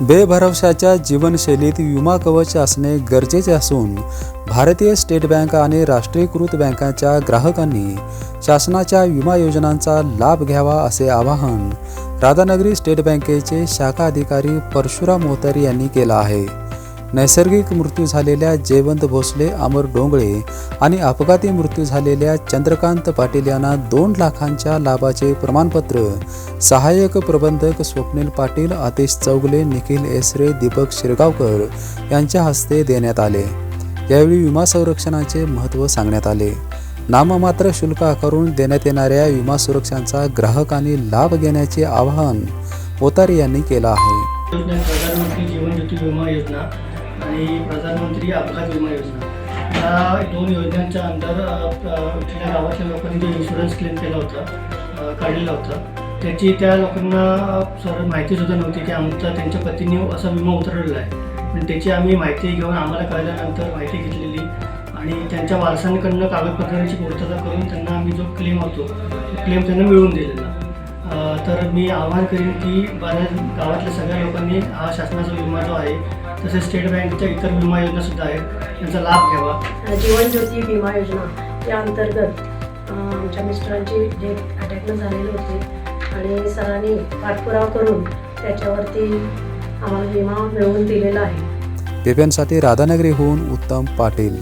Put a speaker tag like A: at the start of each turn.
A: बेभरवशाच्या जीवनशैलीत विमा कवच असणे गरजेचे असून भारतीय स्टेट बँक आणि राष्ट्रीयकृत बँकांच्या ग्राहकांनी शासनाच्या विमा योजनांचा लाभ घ्यावा असे आवाहन राधानगरी स्टेट बँकेचे शाखा अधिकारी परशुराम मोतारी यांनी केलं आहे. नैसर्गिक मृत्यू झालेल्या जयवंत भोसले अमर डोंगळे आणि अपघाती मृत्यू झालेल्या चंद्रकांत पाटील यांना दोन लाखांच्या लाभाचे प्रमाणपत्र. सहाय्यक प्रबंधक स्वप्नील पाटील आतिश चौगले निखिल एसरे दीपक शिरगावकर यांच्या हस्ते देण्यात आले. यावेळी विमा संरक्षणाचे महत्त्व सांगण्यात आले. नाममात्र शुल्क आकारून देण्यात येणाऱ्या विमा सुरक्षांचा ग्राहकांनी लाभ घेण्याचे आवाहन पोतारी यांनी केलं आहे
B: आहे. प्रधानमंत्री जीवन ज्योती विमा योजना आणि प्रधानमंत्री अपघात विमा योजना. या दोन योजनांच्या अंडर इथल्या गावातल्या लोकांनी जो इन्शुरन्स क्लेम केला होता काढलेला होता त्याची त्या लोकांना सर माहितीसुद्धा नव्हती की आमचा त्यांच्या पतीने असा विमा उतरलेला आहे. पण त्याची आम्ही माहिती घेऊन आम्हाला कळल्यानंतर माहिती घेतलेली आणि त्यांच्या वारसांकडनं कागदपत्रांची पूर्तता करून त्यांना आम्ही जो क्लेम होतो तो क्लेम त्यांना मिळवून दिलेला. तर मी आवाहन करेन की बऱ्याच गावातल्या सगळ्या लोकांनी हा शासनाचा विमा जो आहे तसेच स्टेट बँकच्या इतर विमा योजनासुद्धा आहेत. त्यांचा लाभ घ्यावा.
C: जीवन ज्योती विमा योजना या अंतर्गत आमच्या मिस्टरांची जे अटॅकनं झालेले होते आणि सरांनी पाठपुरावा करून त्याच्यावरती आम्हाला विमा मिळवून दिलेला आहे.
A: पेप्यांसाठी राधानगरीहून उत्तम पाटील.